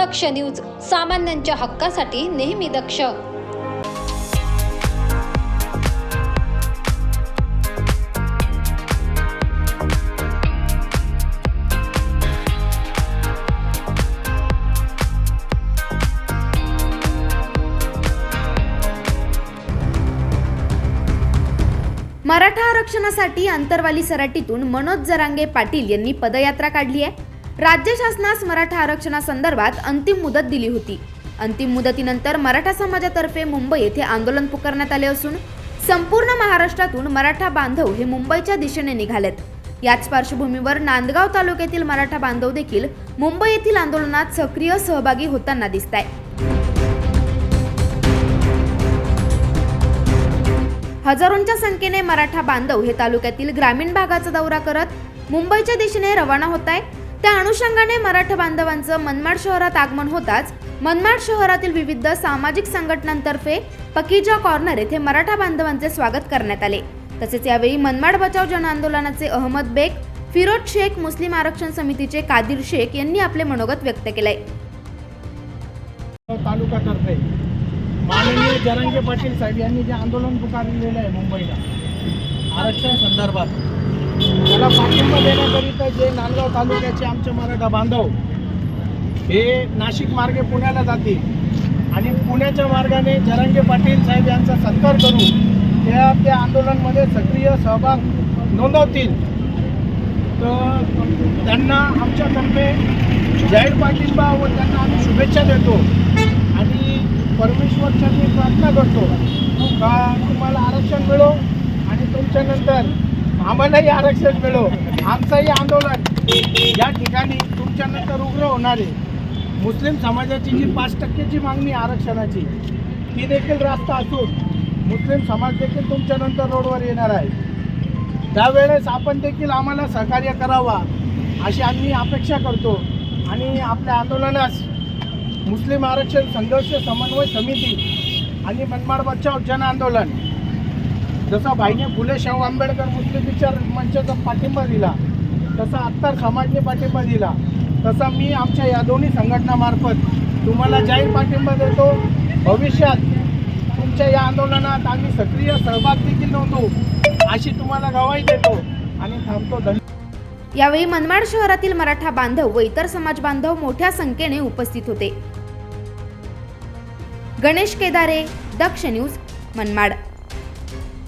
दक्ष news सामान्यांच्या हक्कासाठी नेहमी दक्ष. मराठा आरक्षणासाठी अंतरवाली सराटीतून मनोज जरांगे पाटील यांनी पदयात्रा काढली आहे. राज्य शासनास मराठा आरक्षणासंदर्भात अंतिम मुदत दिली होती. अंतिम मुदतीनंतर मराठा समाजातर्फे मुंबई येथे आंदोलन पुकारण्यात आले असून संपूर्ण महाराष्ट्रातून मराठा बांधव हे मुंबईच्या दिशेने निघालेत. याच पार्श्वभूमीवर नांदगाव तालुक्यातील मराठा बांधव देखील मुंबई येथील आंदोलनात सक्रिय सहभागी होताना दिसत आहे हजारोंच्या संख्येने मराठा बांधव हे तालुक्यातील ग्रामीण भागाचा दौरा करत मुंबईच्या दिशेने रवाना होत आहे त्या अनुषंगाने मराठा बांधवांचं मनमाड शहरात आगमन होताच मनमाड शहरातील विविध सामाजिक संघटनांतर्फे पकीजा कॉर्नर येथे मराठा बांधवांचे स्वागत करण्यात आले. तसेच यावेळी मनमाड बचाव जन आंदोलनाचे अहमद बेग फिरोज शेख मुस्लिम आरक्षण समितीचे कादिर शेख यांनी आपले मनोगत व्यक्त केले तालुकातर्फे माननीय जरांगे पाटील साहेब यांनी जे आंदोलन पुकारलेलं आहे मुंबईला आरक्षण संदर्भात त्याला पाठिंबा देण्याकरिता जे नांदगाव तालुक्याचे आमचे मराठा बांधव हे नाशिक मार्गे पुण्याला जातील. आणि पुण्याच्या मार्गाने जरांगे पाटील साहेब यांचा सत्कार करून त्या त्या आंदोलनमध्ये सक्रिय सहभाग नोंदवतील. तर त्यांना आमच्यातर्फे जाहीर पाठिंबा व त्यांना आम्ही शुभेच्छा देतो. आणि परमेश्वरच्या मी प्रार्थना करतो. का तुम्हाला आरक्षण मिळो आणि तुमच्यानंतर आम्हालाही आरक्षण मिळो. आमचंही आंदोलन. या ठिकाणी तुमच्यानंतर उग्र होणार आहे. मुस्लिम समाजाची जी पाच टक्केची मागणी आरक्षणाची ती देखील रास्त असून मुस्लिम समाज देखील तुमच्यानंतर रोडवर येणार आहे. त्यावेळेस आपण देखील आम्हाला सहकार्य करावा अशी आम्ही अपेक्षा करतो. आणि आपल्या आंदोलनास मुस्लिम आरक्षण संघर्ष समन्वय समिती आणि मनमाड बचाव जन आंदोलन जसा भाईने फुले शाहू आंबेडकर मुस्लिम विचार मंचाचा पाठिंबा दिला तसा अत्तर समाजने पाठिंबा दिला तसा मी आमच्या या दोन्ही संघटनामार्फत तुम्हाला जाहीर पाठिंबा देतो. भविष्यात तुमच्या या आंदोलनात आम्ही सक्रिय सहभाग देखील नव्हतो अशी तुम्हाला गवाही देतो आणि थांबतो. धन्यवाद. यावेळी मनमाड शहरातील मराठा बांधव व इतर समाज बांधव मोठ्या संख्येने उपस्थित होते. गणेश केदारे दक्ष न्यूज मनमाड.